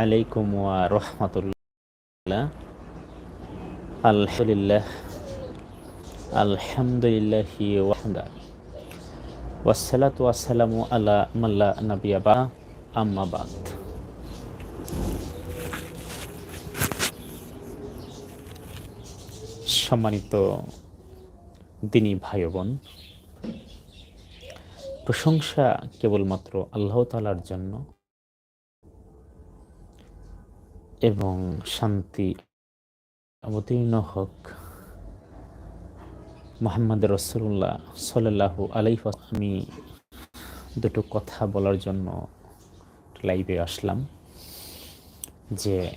আলাইকুম ওয়া রহমতুল্লাহ। আলহামদুলিল্লাহ আলহামদুলিল্লাহ ওয়াহদা ওয়াসালাতু ওয়াসালামু আলা মাল্লা নাবিয়া বা আম্মা বাদ। সম্মানিত দিনী ভাই বোন প্রশংসা কেবলমাত্র আল্লাহ তালার জন্য এবং শান্তি অবতীর্ণ হোক। মোহাম্মদ রসুল্লাহ সাল্লাহ আলাইহ আমি দুটো কথা বলার জন্য লাইভে আসলাম। যে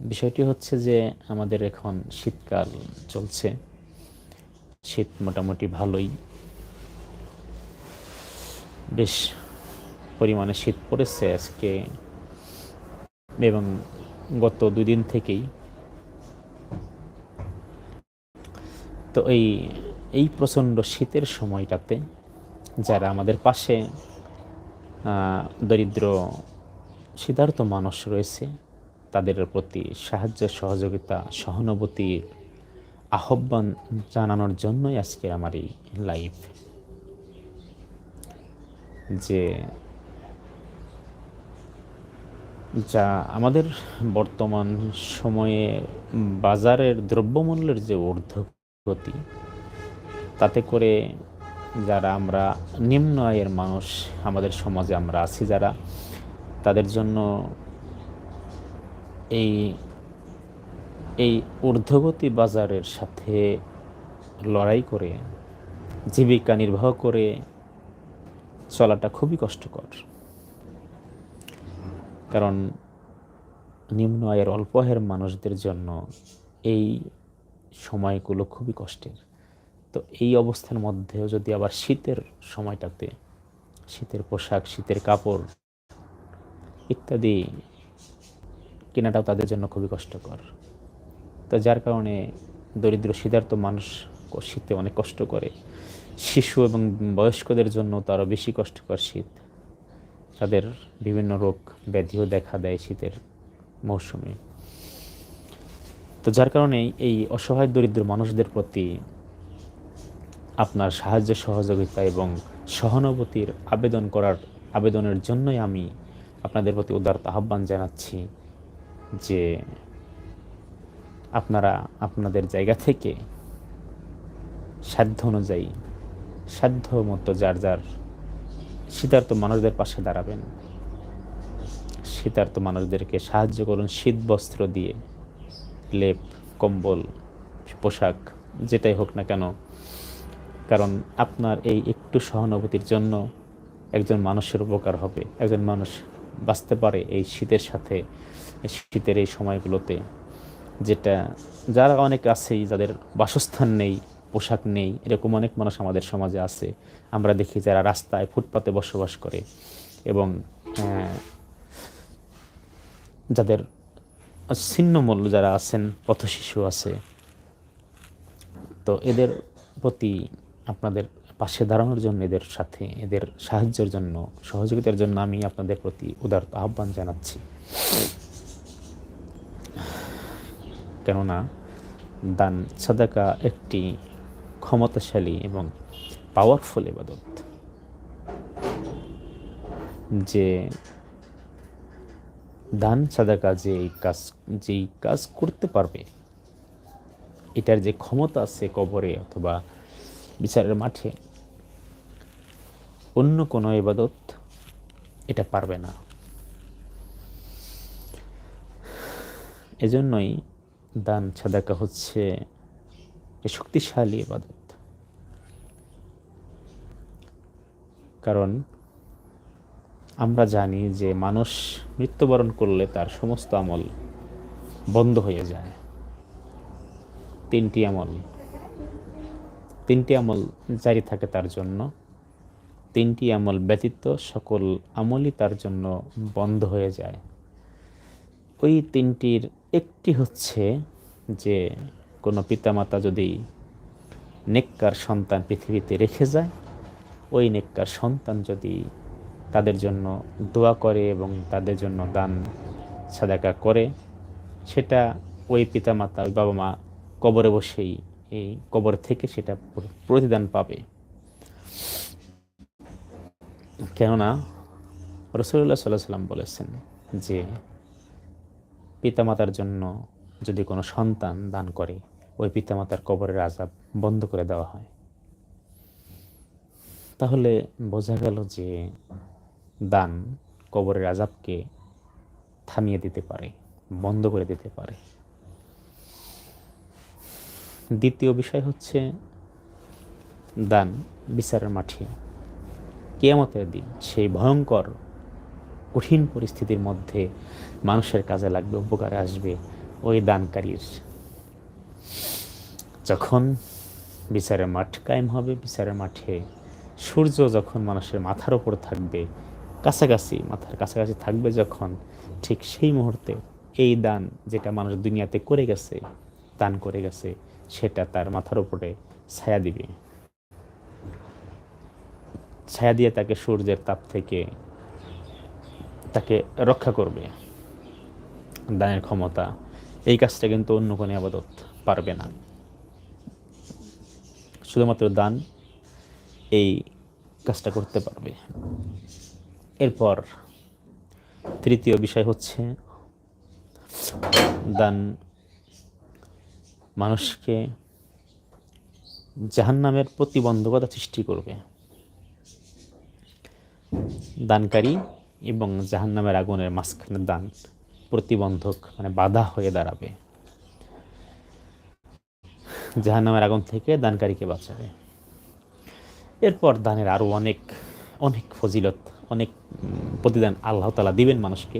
বিষয়টি হচ্ছে যে আমাদের এখন শীতকাল চলছে। শীত মোটামুটি ভালোই। বেশ পরিমাণে শীত পড়েছে আজকে। এবং গত দুই দিন থেকেই। তো এই এই প্রচণ্ড শীতের সময়টাতে যারা আমাদের পাশে দরিদ্র, সিদ্ধার্থ মানুষ রয়েছে, তাদের প্রতি সাহায্য, সহযোগিতা, সহানুভূতির আহ্বান জানানোর জন্যই আজকে আমার এই লাইভ যে যা আমাদের বর্তমান সময়ে বাজারের দ্রব্যমূল্যের যে ঊর্ধ্বগতি, তাতে করে যারা আমরা নিম্ন আয়ের মানুষ, আমাদের সমাজে আমরা আছি যারা, তাদের জন্য এই এই ঊর্ধ্বগতি বাজারের সাথে লড়াই করে, জীবিকা নির্বাহ করে চলাটা খুবই কষ্টকর। কারণ নিম্ন আয়ের অল্প আয়ের মানুষদের জন্য এই সময়গুলো খুবই কষ্টের। তো এই অবস্থার মধ্যেও যদি আবার শীতের সময়টাতে, শীতের পোশাক, শীতের কাপড় ইত্যাদি কেনাটাও তাদের জন্য খুবই কষ্টকর। তো যার কারণে দরিদ্র শীতার্থ মানুষ শীতে অনেক কষ্ট করে। শিশু এবং বয়স্কদের জন্য তো আরও বেশি কষ্টকর শীত। তাদের বিভিন্ন রোগ ব্যাধিও দেখা দেয় শীতের মৌসুমে। তো যার কারণে এই অসহায় দরিদ্র মানুষদের প্রতি আপনার সাহায্য, সহযোগিতা এবং সহানুভূতির আবেদন করার আবেদনের জন্যই আমি আপনাদের প্রতি উদারত আহ্বান জানাচ্ছি যে আপনারা আপনাদের জায়গা থেকে সাধ্য অনুযায়ী সাধ্য মতো যার যার শীতার্থ মানুষদের পাশে দাঁড়াবেন। শীতার্থ মানুষদেরকে সাহায্য করুন শীত বস্ত্র দিয়ে, লেপ, কম্বল, পোশাক, যেটাই হোক না কেন। কারণ আপনার এই একটু সহানুভূতির জন্য একজন মানুষের উপকার হবে। একজন মানুষ বাঁচতে পারে এই শীতের সাথে শীতের এই সময়গুলোতে। যেটা, যারা অনেক আছেই, যাদের বাসস্থান নেই পোশাক নেই। এরকম অনেক মানুষ আমাদের সমাজে আছে। আমরা দেখি যারা রাস্তায় ফুটপাতে বসবাস করে এবং যাদের ছিন্নমূল্য যারা আছেন পথশিশু আছে, তো এদের প্রতি আপনাদের পাশে দাঁড়ানোর জন্য, এদের সাথে, এদের সাহায্যের জন্য, সহযোগিতার জন্য আমি আপনাদের প্রতি উদারত আহ্বান জানাচ্ছি। কেননা দান, সাদাকা একটি ক্ষমতাশালী এবং পাওয়ারফুল এবাদত যে দান সাদাকা যে এই কাজ যেই কাজ করতে পারবে, এটার যে ক্ষমতা আছে কবরে অথবা বিচারের মাঠে, অন্য কোনো এবাদত এটা পারবে না। এজন্যই দান সাদাকা হচ্ছে শক্তিশালী এবাদত কারণ আমরা জানি যে মানুষ মৃত্যুবরণ করলে তার সমস্ত আমল বন্ধ হয়ে যায়। তিনটি আমল। তিনটি আমল জারি থাকে তার জন্য। তিনটি আমল ব্যতীত সকল আমলই তার জন্য বন্ধ হয়ে যায়। ওই তিনটির একটি হচ্ছে যে কোনো পিতামাতা যদি নেককার সন্তান পৃথিবীতে রেখে যায়, ওই নেককার সন্তান যদি তাদের জন্য দোয়া করে এবং তাদের জন্য দান, সাদাকা করে, সেটা ওই পিতামাতা, ওই বাবা মা কবরে বসেই, এই কবর থেকে সেটা প্রতিদান পাবে। কেননা রসুল্লাহ সাল্লাহ সাল্লাম বলেছেন যে পিতামাতার জন্য যদি কোনো সন্তান দান করে ওই পিতামাতার কবরের আজাব বন্ধ করে দেওয়া হয়। তাহলে বোঝা গেল যে দান কবরের আজাবকে থামিয়ে দিতে পারে, বন্ধ করে দিতে পারে। দ্বিতীয় বিষয় হচ্ছে দান বিচারের মাঠে। কেয়ামতের দিন সেই ভয়ঙ্কর, কঠিন পরিস্থিতির মধ্যে মানুষের কাজে লাগবে, উপকারে আসবে ওই দানকারীর যখন বিচারের মাঠ কায়েম হবে, বিচারের মাঠে সূর্য যখন মানুষের মাথার ওপর থাকবে, কাছাকাছি, মাথার কাছাকাছি থাকবে যখন, ঠিক সেই মুহূর্তে এই দান যেটা মানুষ দুনিয়াতে করে গেছে, দান করে গেছে, সেটা তার মাথার উপরে ছায়া দিবে। ছায়া দিয়ে তাকে সূর্যের তাপ থেকে তাকে রক্ষা করবে। দানের ক্ষমতা, এই কাজটা কিন্তু অন্য কোনো আবাদত পারবে না। শুধুমাত্র দান এই কাজটা করতে পারবে। এরপর তৃতীয় বিষয় হচ্ছে দান মানুষকে জাহান্নামের প্রতিবন্ধকতা সৃষ্টি করবে। দানকারী এবং জাহান্নামের আগুনের মাঝখানে দান প্রতিবন্ধক মানে বাধা হয়ে দাঁড়াবে। জাহান্নামের আগুন থেকে দানকারীকে বাঁচাবে। এরপর দানের আরও অনেক অনেক ফজিলত, অনেক প্রতিদান আল্লাহ তালা দিবেন মানুষকে,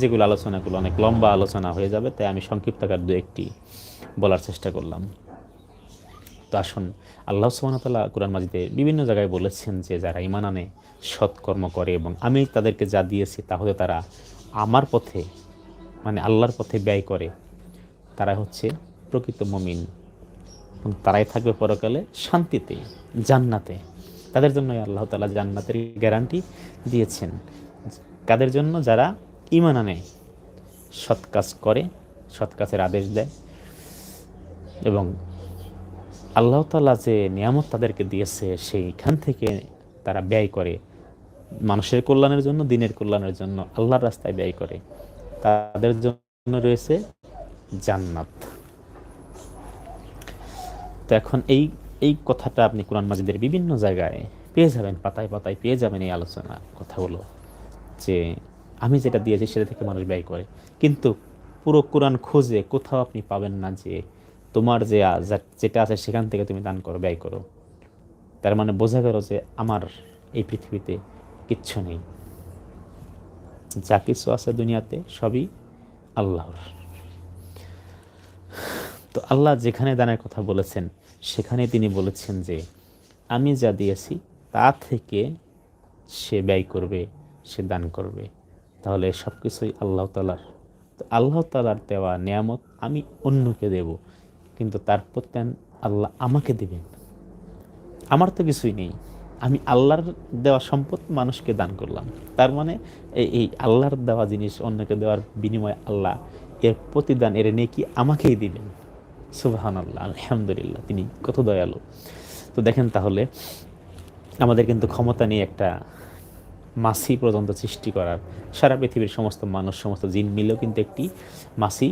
যেগুলো আলোচনাগুলো অনেক লম্বা আলোচনা হয়ে যাবে, তাই আমি সংক্ষিপ্ত আকার দু একটি বলার চেষ্টা করলাম। তো আসুন, আল্লাহ সুবাহতাল্লাহ কোরআন মাজিদে বিভিন্ন জায়গায় বলেছেন যে যারা ইমান আনে, সৎকর্ম করে এবং আমি তাদেরকে যা দিয়েছি তাহলে তারা আমার পথে মানে আল্লাহর পথে ব্যয় করে তারা হচ্ছে প্রকৃত মমিন। তারাই থাকবে পরকালে শান্তিতে, জান্নাতে। তাদের জন্য আল্লাহ তালা জান্নাতের গ্যারান্টি দিয়েছেন। কাদের জন্য? যারা ইমান আনে, সৎ কাজ করে, সৎ কাজের আদেশ দেয় এবং আল্লাহ তালা যে নিয়ামত তাদেরকে দিয়েছে, সেইখান থেকে তারা ব্যয় করে। মানুষের কল্যাণের জন্য, দিনের কল্যাণের জন্য আল্লাহর রাস্তায় ব্যয় করে। তাদের জন্য রয়েছে জান্নাত। তো এখন এই এই কথাটা আপনি কোরআন মাজিদের বিভিন্ন জায়গায় পেয়ে যাবেন, পাতায় পাতায় পেয়ে যাবেন এই আলোচনা, কথাগুলো। যে আমি যেটা দিয়েছি সেটা থেকে মানুষ ব্যয় করে। কিন্তু পুরো কোরআন খোঁজে কোথাও আপনি পাবেন না যে তোমার যে যেটা আছে সেখান থেকে তুমি দান করো, ব্যয় করো। তার মানে বোঝা গেল যে আমার এই পৃথিবীতে কিচ্ছু নেই। যা কিছু আছে দুনিয়াতে সবই আল্লাহর। তো আল্লাহ যেখানে দানের কথা বলেছেন সেখানে তিনি বলেছেন যে, আমি যা দিয়েছি, তা থেকে সে ব্যয় করবে, সে দান করবে। তাহলে সব কিছুই আল্লাহ তালার তো আল্লাহ তালার দেওয়া নিয়ামত আমি অন্যকে দেব, কিন্তু তার প্রত্যান আল্লাহ আমাকে দেবেন। আমার তো কিছুই নেই। আমি আল্লাহর দেওয়া সম্পদ মানুষকে দান করলাম। তার মানে এই এই আল্লাহর দেওয়া জিনিস অন্যকে দেওয়ার বিনিময়ে আল্লাহ এর প্রতিদান, এর নেকি আমাকেই দিবেন। সুবাহান আল্লাহ আলহামদুলিল্লাহ, তিনি কত দয়ালু। তো দেখেন তাহলে, আমাদের কিন্তু ক্ষমতা নিয়ে একটা মাসি পর্যন্ত সৃষ্টি করার, সারা পৃথিবীর সমস্ত মানুষ, সমস্ত জিন মিলেও কিন্তু একটি মাসি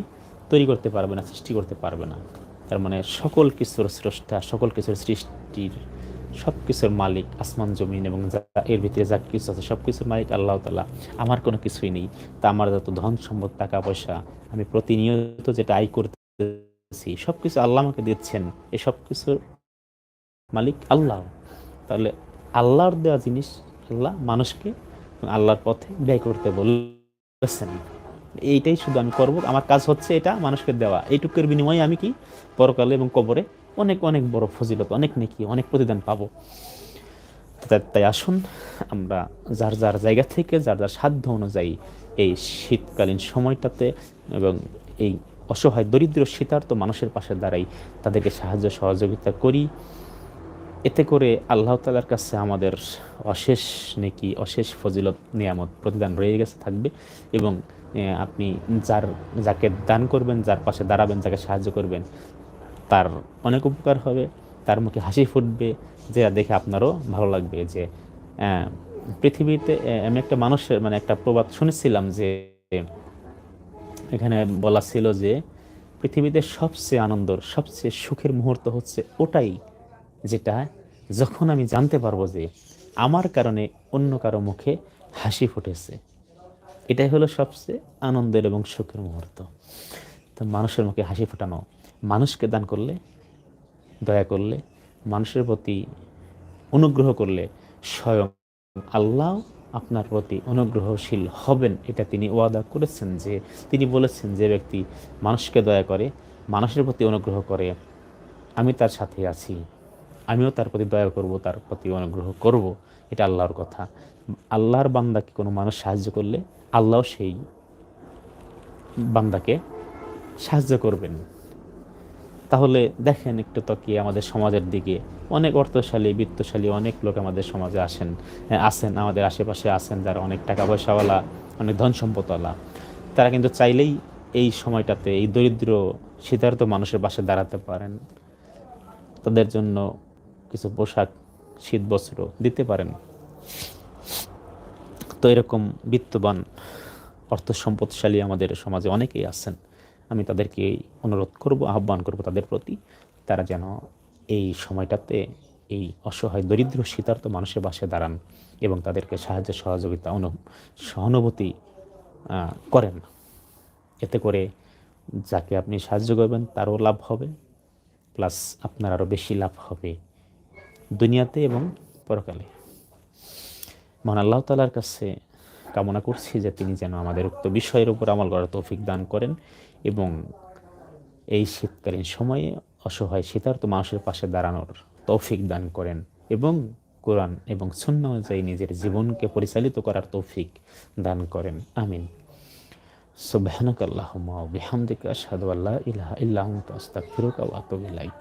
তৈরি করতে পারবে না, সৃষ্টি করতে পারবে না। তার মানে সকল কিছুর স্রষ্টা, সকল কিছুর সৃষ্টির সব কিছুর মালিক আসমান, জমিন এবং এর ভিতরে যা কিছু আছে সব কিছুর মালিক আল্লাহ তালা আমার কোনো কিছুই নেই। তা আমার যত ধন সম্পদ টাকা পয়সা আমি প্রতিনিয়ত যেটা আয় করতেছি সব কিছু আল্লাহ আমাকে দিচ্ছেন, এই সব কিছুর মালিক আল্লাহ। তাহলে আল্লাহর দেওয়া জিনিস আল্লাহ মানুষকে আল্লাহর পথে ব্যয় করতে বলেছেন। এইটাই শুধু আমি করব, আমার কাজ হচ্ছে এটা, মানুষকে দেওয়া। এইটুকুর বিনিময়ে আমি কি পরকালে এবং কবরে অনেক অনেক বড় ফজিলত, অনেক নেকি, অনেক প্রতিদান পাবো। তাই আসুন, আমরা যার যার জায়গা থেকে, যার যার সাধ্য অনুযায়ী এই শীতকালীন সময়টাতে এবং এই অসহায়, দরিদ্র, শীতার্থ মানুষের পাশে দাঁড়াই, তাদেরকে সাহায্য, সহযোগিতা করি। এতে করে আল্লাহ তালার কাছে আমাদের অশেষ নেকি, অশেষ ফজিলত, নিয়ামত প্রতিদান রয়ে গেছে, থাকবে এবং আপনি যার, যাকে দান করবেন, যার পাশে দাঁড়াবেন, যাকে সাহায্য করবেন, তার অনেক উপকার হবে, তার মুখে হাসি ফুটবে, যে দেখে আপনারও ভালো লাগবে যে পৃথিবীতে আমি একটা মানুষের মানে একটা প্রবাদ শুনেছিলাম যে এখানে বলা ছিল যে পৃথিবীতে সবচেয়ে আনন্দর, সবচেয়ে সুখের মুহূর্ত হচ্ছে ওটাই, যেটা যখন আমি জানতে পারব যে আমার কারণে অন্য কারও মুখে হাসি ফুটেছে। এটাই হলো সবচেয়ে আনন্দের এবং সুখের মুহূর্ত। তো মানুষের মুখে হাসি ফোটানো, মানুষকে দান করলে, দয়া করলে, মানুষের প্রতি অনুগ্রহ করলে স্বয়ং আল্লাহ আপনার প্রতি অনুগ্রহশীল হবেন। এটা তিনি ওয়াদা করেছেন যে, তিনি বলেছেন যে ব্যক্তি মানুষকে দয়া করে, মানুষের প্রতি অনুগ্রহ করে, আমি তার সাথে আছি, আমিও তার প্রতি দয়া করব, তার প্রতি অনুগ্রহ করব। এটা আল্লাহর কথা। আল্লাহর বান্দাকে কোনো মানুষ সাহায্য করলে আল্লাহ সেই বান্দাকে সাহায্য করবেন। তাহলে দেখেন একটু তকিয়ে আমাদের সমাজের দিকে। অনেক অর্থশালী, বিত্তশালী অনেক লোক আমাদের সমাজে আসেন আসেন আমাদের আশেপাশে আসেন যারা অনেক টাকা পয়সাওয়ালা অনেক ধন সম্পদওয়ালা তারা কিন্তু চাইলেই এই সময়টাতে, এই দরিদ্র শীতার্থ মানুষের পাশে দাঁড়াতে পারেন। তাদের জন্য কিছু পোশাক শীত বস্ত্র দিতে পারেন। তো এরকম বিত্তবান অর্থ সম্পদশালী আমাদের সমাজে অনেকেই আছেন। আমি তাদেরকে অনুরোধ করব, আহ্বান করব তাদের প্রতি, তারা যেন এই সময়টাতে এই অসহায় দরিদ্র শীতার্থ মানুষের বাসে দাঁড়ান এবং তাদেরকে সাহায্য, সহযোগিতা, অনু, সহানুভূতি করেন। এতে করে যাকে আপনি সাহায্য করবেন তারও লাভ হবে, প্লাস আপনার আরও বেশি লাভ হবে দুনিয়াতে এবং পরকালে। মহান আল্লাহ তালার কাছে কামনা করছি যে তিনি যেন আমাদের উক্ত বিষয়ের উপর আমল করার তৌফিক দান করেন এবং এই শীতকালীন সময়ে অসহায় শীতার্থ মানুষের পাশে দাঁড়ানোর তৌফিক দান করেন এবং কোরআন এবং শূন্য অনুযায়ী নিজের জীবনকে পরিচালিত করার তৌফিক দান করেন। আমিন। সুবহানাক আল্লাহুম্মা ওয়া বিহামদিকা আশহাদু আল্লা ইলাহা ইল্লা আনতা, আস্তাগফিরুকা ওয়া ইলাইক।